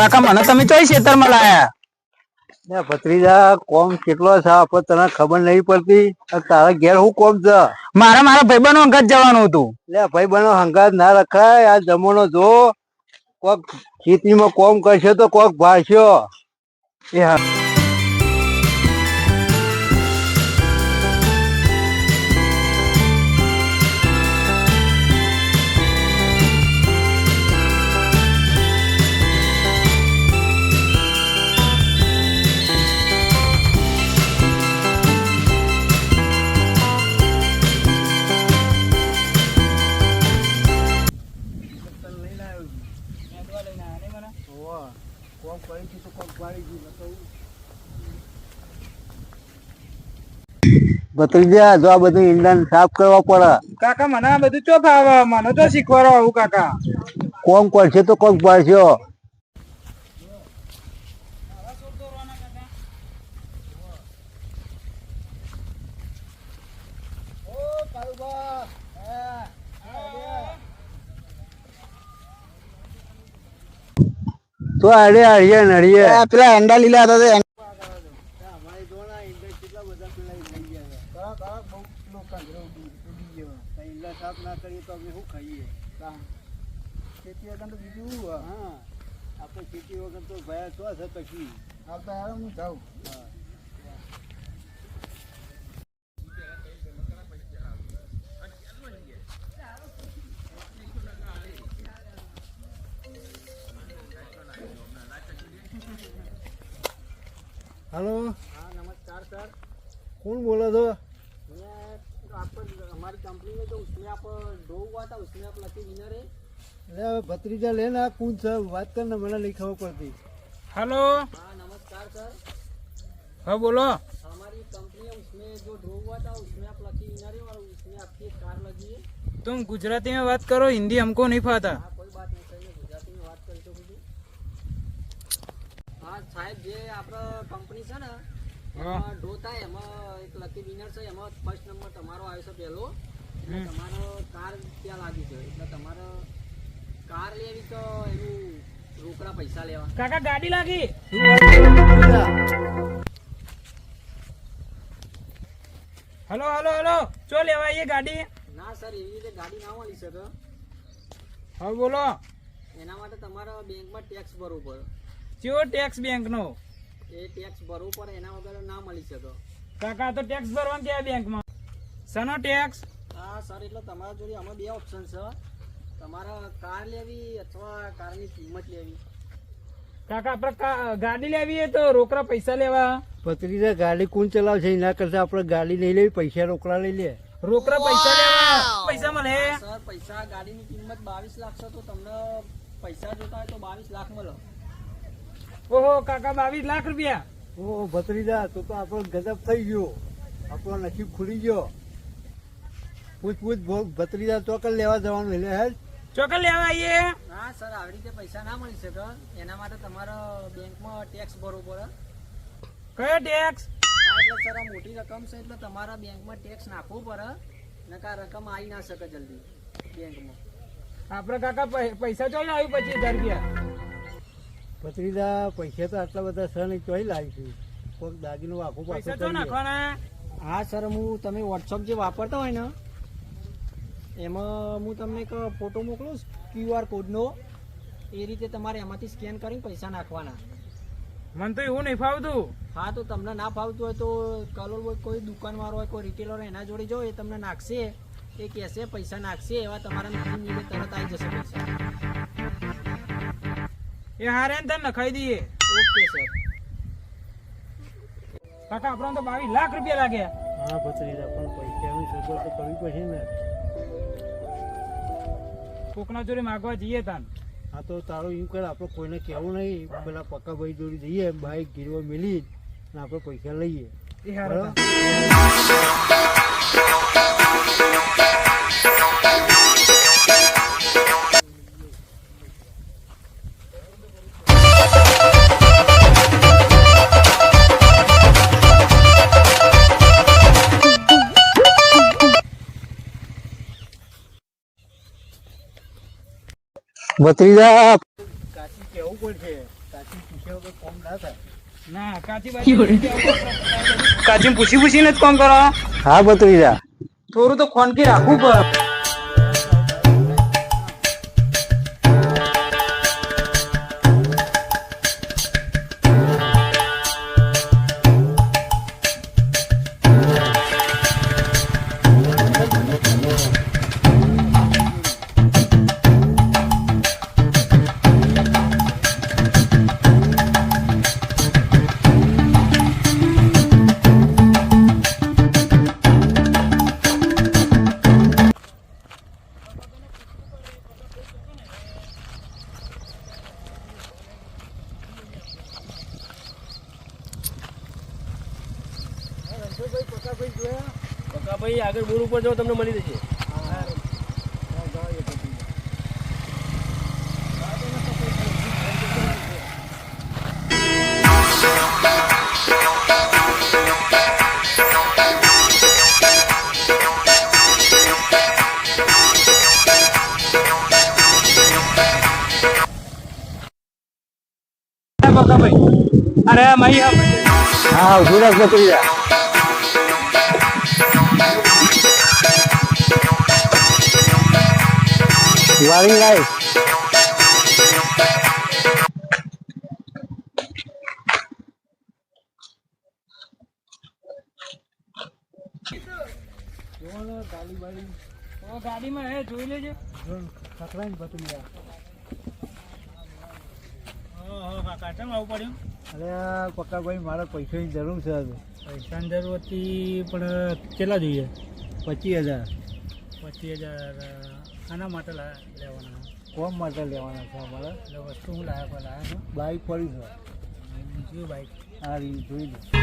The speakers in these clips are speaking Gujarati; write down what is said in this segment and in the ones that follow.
કાકા મને તમે ચોઈ ખેતરમાં લાયા ભત્રીજા કોમ કેટલો છે? પણ તને ખબર નહીં પડતી. તારા ઘેર હું કોમ છે? મારે મારા ભાઈબંધો અંગત જવાનું હતું. લે ભાઈ બનો હંગાત ના રખાય. આ જમવાનો જો કોક ખેતીમાં કોમ કરશે તો કોક ભાળશો. એ હા. ભત્રીજા જો આ બધું ઈંડાને સાફ કરવા પડે. કાકા મને આ બધું ચો ફાવે મને તો શીખવાડો આવું કાકા. કોમ કરશે તો કોક ભાળશો? તો અડે અડીએ નડીએ. પેલા અંડા લીલા હતા તે આપણે ખેતી વગર તો ભયા શું? છે પછી हेलो नमस्कार सर कौन बोला था मैं आपको हमारी कंपनी में जो उसमें आप ड्रो हुआ था उसमें आप लकी विनर है अरे भत्रीजा लेना कौन सा बात करना मैंने नहीं खबर पड़ती हेलो हाँ नमस्कार सर હા બોલો हमारी कंपनी है उसमें जो ड्रो हुआ था उसमें आप लकी विनर है और उसमें आपकी एक कार लगी है तुम गुजराती में बात करो हिंदी हमको नहीं पाता સાહેબ જે આપણે કંપની છે ને એમાં ડોતા એમાં એક લકી વિનર છે એમાં ફર્સ્ટ નંબર તમારો આવ્યો છે પહેલો. એટલે તમારો કાર ત્યાં લાગી છે એટલે તમારે કાર લેવી તો એનું રોકડા પૈસા લેવા. કાકા ગાડી લાગી. Hello hello hello. ચો લેવા એ ગાડી? ના સર એવી રીતે ગાડી ના મળી શકે. હા બોલો. એના માટે તમારે બેંકમાં ટેક્સ ભરવું પડે. ચેવો ટેક્સ બેંક નો એ ટેક્સ ભરવું પડે એના વગર ના મળી શકે. કાકા તો ટેક્સ ભરવાનું ત્યાં બેંકમાં? સનો ટેક્સ હા સર એટલે તમારા જોડે અમે બે ઓપ્શન છે. તમારા કાર લેવી અથવા કારની કિંમત લેવી. કાકા આપણે કા- ગાડી લેવી હોય તો રોકડા પૈસા લેવા? ભત્રીજા ગાડી કોણ ચલાવશે? એના કરતા આપણે ગાડી નહીં લેવી પૈસા રોકડા લઈ લે. રોકડા પૈસા લેવા? પૈસા મળે? સર પૈસા ગાડીની કિંમત બાવીસ લાખ છે તો તમને પૈસા જોતા હોય તો બાવીસ લાખ મળે. ઓહો કાકા બાવીસ લાખ રૂપિયા. ઓહો ભત્રીજા તો તો આપણો ગજબ થઈ ગયો. આપણો નસીબ ખુલી ગયો. પૂછ પૂછ ભત્રીજા ચોકલ લેવા જવાનું એટલે હે ચોકલ લેવા આવીએ. હા સર આવી રીતે પૈસા ના મળી શકે એના માટે તમારે બેંકમાં ટેક્સ ભરવો પડે. કયો ટેક્સ એટલે સર આ મોટી રકમ છે એટલે તમારા બેંકમાં ટેક્સ નાખવો પડે. નકા રકમ આવી ના શકે જલ્દી બેંકમાં. આપણે કાકા પૈસા ચોઈ આવી પચીસ હજાર રૂપિયા? ભત્રીજા પૈસા તો આટલા બધા સર નહીં ચોઈ લાવીશું કોઈક દાગીનો આખું પૈસા પાછું હા સર હું તમે વોટ્સઅપ જે વાપરતા હોય ને એમાં હું તમને એક ફોટો મોકલું ક્યુઆર કોડનો. એ રીતે તમારે એમાંથી સ્કેન કરીને પૈસા નાખવાના. મને તો એવું નહીં ફાવતું. હા તો તમને ના ફાવતું હોય તો કલોલ હોય કોઈ દુકાનવાળો હોય કોઈ રિટેલર એના જોડે જો એ તમને નાખશે એ કહેશે પૈસા નાખશે એવા તમારા મિનિટ તરત આવી જશે પૈસા. એ હારે ને તને નખાઈ દઈએ. ઓકે સર કાકા આપણને તો બાવીસ લાખ રૂપિયા લાગ્યા. હા ભત્રીજા પણ પૈસાની સગવડ તો કરવી પડશે ને. કોકના જોડે માગવા જઈએ તાન. આ તો તારું એવું કર આપણે કોઈને કહેવું નહીં. પેલા પક્કા ભાઈ જોડે જઈએ બાઈક ગીરવા મિલી ને આપણે પૈસા લઈએ. એ હારે ભત્રીજા. કાચી કેવું પડશે વગર કોમ ના થાય. ના કાચી બાજુ પૂછી પૂછીને જ કોમ કરો. હા ભત્રીજા. થોડું તો ખોનકી રાખવું પડે આગળ બોર ઉપર જાઓ તમને મળી જશે. અરે મહી હા ઊભી રાખ. ભત્રીજા વાળી લાય ગાડીમાં હે જોઈ લેજો આવું પડ્યું અરે પક્કાભાઈ મારે પૈસાની જરૂર છે. પૈસાની જરૂર પણ કેટલા જોઈએ પચીસ હજાર પચીસ હજાર આના માટે લેવાના. કોમ માટે લેવાના છે અમારે? એટલે વસ્તુ હું લાયા પર લાયા છું? બાઇક પડી છે. બીજું બાઈક. આ રીત જોઈ લો.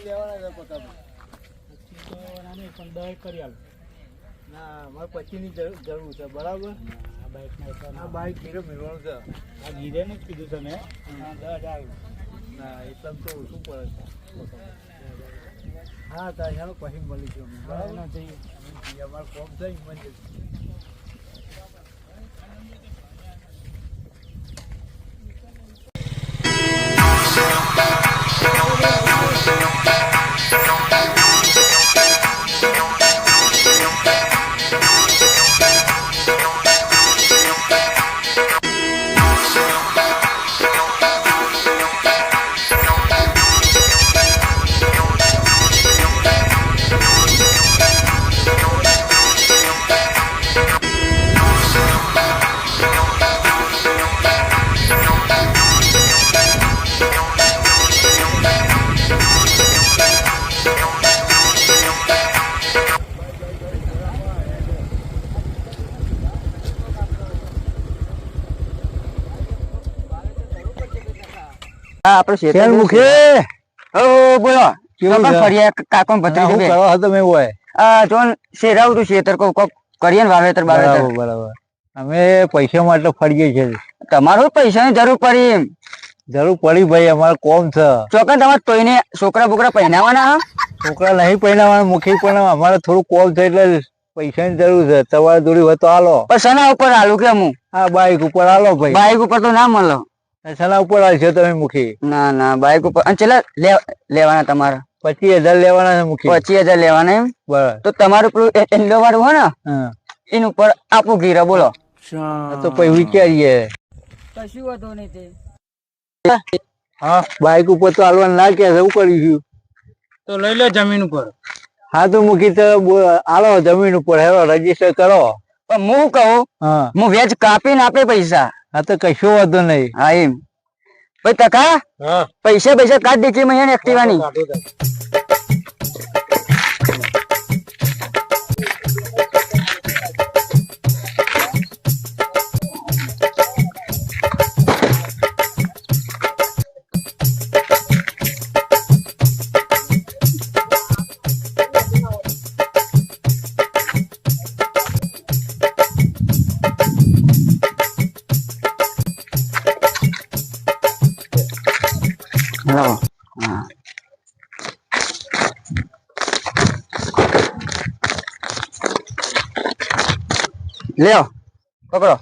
પછી લેવાના છે પક્કાભાઈ પછી તો ના નહીં પણ દસ કરી આલો. ના મારે પચીસની જરૂર જરૂર છે બરાબર? આ ના બાઈક કીધું મેળવાનું છે. આ ગીરે જ કીધું તમે. દસ હજાર ના એટલા તો ઓછું પડે છે. હા તારે પછી મળીશું બરાબર? ના જઈએ. અમારે કોમ મળી ઇમરજન્સી આપણે શેર મુખે ઓ બોલો. કેવું તો પણ છે? ફર્યા કાકોન ભત્રીજો શું બે. કરો છો તમે હોય? આ જોન શેરાવું તું શેતર કોક કોક કરીએ ને વાવેતર બાવેતર. બરાબર બરાબર. અમે પૈસા માટે ફરીએ છીએ. તમારું પૈસાની જરૂર પડી એમ. જરૂર પડી ભાઈ અમારે કોમ છે. ચોકન તમારે તોયને છોકરા બોકરા પહેરાવાના છોકરા નહીં પહેરાવાના મુખી પણ અમારે થોડું કોમ છે એટલે પૈસાની જરૂર છે. તમારે જોડી હોય તો હાલો. પણ સના ઉપર આલુ કે હું? હા બાઈક ઉપર હાલો ભાઈ. બાઈક ઉપર તો ના મળો. સના ઉપર હાલશો તમે મુખી ના ના બાઈક ઉપર. અને લેવાના તમારા. પચીસ હજાર લેવાના છે મુખી પચીસ હજાર લેવાના એમ? બરાબર. તો તમારું પેલું એ- વાળું હોય ને? હા. એની ઉપર આપું ઘીરા બોલો. તો પછી વિચારીએ. કશું વાંધો નહીં તે. હા બાઈક ઉપર તો હાલવા ના કે એવું ગયું. તો લઈ લો જમીન ઉપર. હા તો મૂકી તો આલો જમીન ઉપર હેરો રજિસ્ટર કરો. પણ હું કહું હું વેજ કાપીને આપે પૈસા. હા તો કશો વાંધો નહીં હા એમ ભાઈ ટકા હા પૈસા પૈસા કાઢ લ્યો પકડો.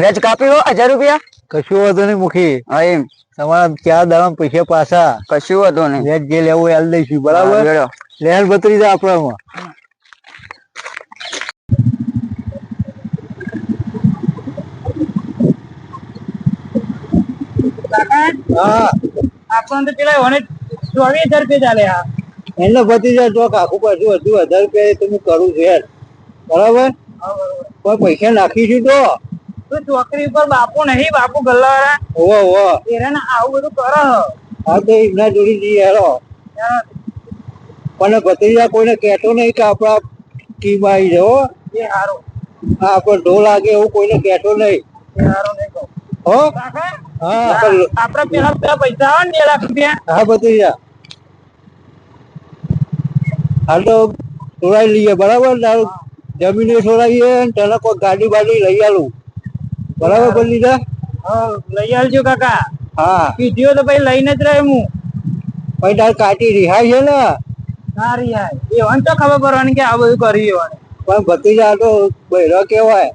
વેજ કાપી હો હજાર રૂપિયા? કશું વધુ નહીં મુખી. હા એમ. તમારા ચાર દાડા પૈસા પાછા. કશું વધુ નહીં. વ્યાજ જે લેવું એ દઈશું બરાબર? લેણ બતરી જાય આપણામાં આપણને તો પેલા ઓને ચોવીસ હજાર રૂપિયા ચાલે આ. એને બધી જાય ચોક આખું પાછું હજુ હજાર રૂપિયા તો હું કરું છું યાર બરાબર? પણ પૈસા નાખીશું તો? ચોકરી ઉપર બાપુ નહીં બાપુ ગલ્લાવાળા. ઓવો ઓવો એને આવું બધું કરો. હા તો એમના જોડી જઈએ હેરો પણ ભત્રીજા કોઈને કહેતો નહીં કે આપણા ટીમ આવી છે હો. એ હારો. હા પણ ઢોલ લાગે એવું કોઈને કહેતો નહીં. એ હારું નહીં કહું. હો? હા આપણે- પેલા પેલા પૈસા આવે ને બે લાખ રૂપિયા. હા ભત્રીજા. હાલ તો છોડાઈ લઈએ બરાબર? તારું જમીને છોડાવીએ ને તને કોઈ ગાડી બાડી લઈ આલું. બરાબર ભત્રીજા હા, લઈ આવજો કાકા. હા. કીધું તો પછી લઈને જ રહે હું. પછી તાર કાટી રિહાય છે ને? સારી યાર એવાને તો ખબર પડવાની કે આ બધું કરી એવાને પણ ભત્રીજા આ તો બહેરો કેવાય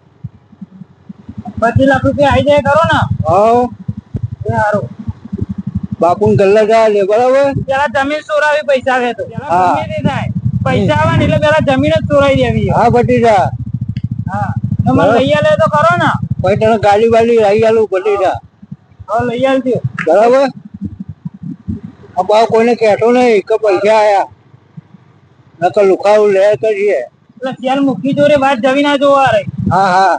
પચીસ લાખ રૂપિયા આવી જાય કરો ને? હા. સારું હારું. બાપુ ગલ્લા જાય બરાબર? પેલા જમીન સોરાવી પૈસા આવે તો. પેલા થાય. પૈસા આવે ને એટલે પેલા જમીન જ ચોરાઈ દેવી. હા ભટીજા હા. તમે લઈ આલે તો કરો ને? પછી તને ગાડી વાડી લઈ આલું ભટીજા હા લઈ આલજો. બરાબર? આ કોઈને કહેતો નહીં કે પૈસા આયા. નકર લુખાવું લે કરીએ એટલે ચાલ મૂકી જોડે વાત જવી ના જોવા રે હા હા.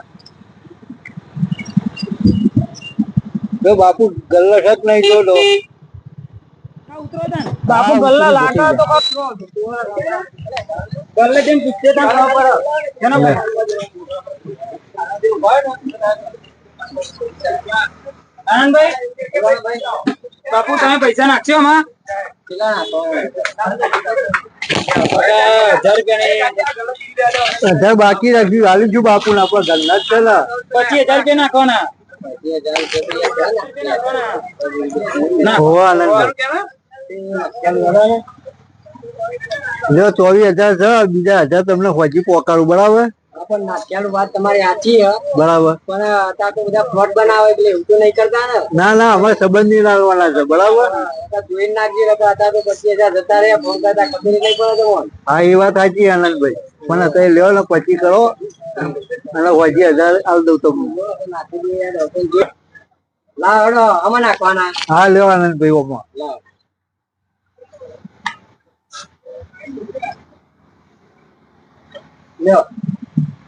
જો બાપુ ગલ્લા છે કે નહીં જો દો બાપુ ગલ્લા લાગા તો ખરો. ગલ્લે જેમ પૂછે ત્યાં ખબર પડે એનો આનંદભાઈ બાપુ તમે પૈસા નાખશો આમાં કેટલા નાખો? હજાર રૂપિયા હજાર બાકી રાખ્યું આલી છું બાપુ ને આપણા ઘરના જ છે ને પચીસ હજાર રૂપિયા નાખવાના બે હજાર રૂપિયા હોવા આનંદભાઈ જો ચોવીસ હજાર છે બીજા હજાર તમને હોજી પોકારું બરાબર? પણ નાખ્યાનું વાત તમારી સાચી બરાબર. પણ અત્યારે તો બધા ફ્રોડ બનાવે એટલે એવું તો નહીં કરતા ને. ના ના અમારે સંબંધ નહીં લાવવાના છે બરાબર? જોઈને નાખજે નકર અત્યારે તો પચીસ હજાર જતા રહ્યા ફોન કરતા ખબર નહીં પડે તો હા એ વાત સાચી આનંદભાઈ. પણ અત્યારે લ્યો ને પછી કરો. અને હોજી હજાર આલ દઉં તમને. લાવ હેડો નાખવાના. હા લ્યો આનંદભાઈ ઓમાં.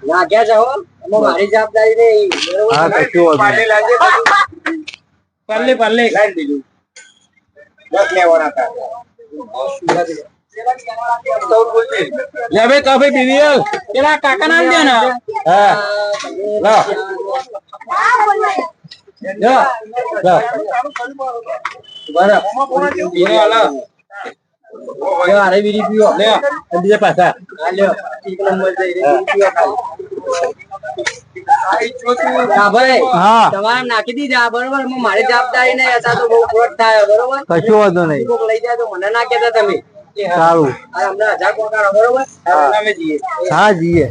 નાખ્યા છે હો એમાં મારી જવાબદારી નહીં બરોબર હા કશું વાંધો નહીં. પલ્લે પલ્લે લે ભાઈ કા ભાઈ બીવીએલ પેલા કાકા નામ દે ને. હા. લાવ. લ્યો અરે બીડી પીવો લ્યો બીજા પાછા હા. લ્યો એક નંબર જઈ રહી બીડી પીવો ખાલી હા ભાઈ હા તમારે નાખી દીધા બરોબર મારી જવાબદારી નહીં અત્યારે તો બહુ ફ્રોડ થાય બરોબર કશું વાંધો નહીં. લઈ જાય તો મને ના કેતા તમે સારું. આ હમણાં હજાર બરોબર હા. અમે જઈએ. હા જીએ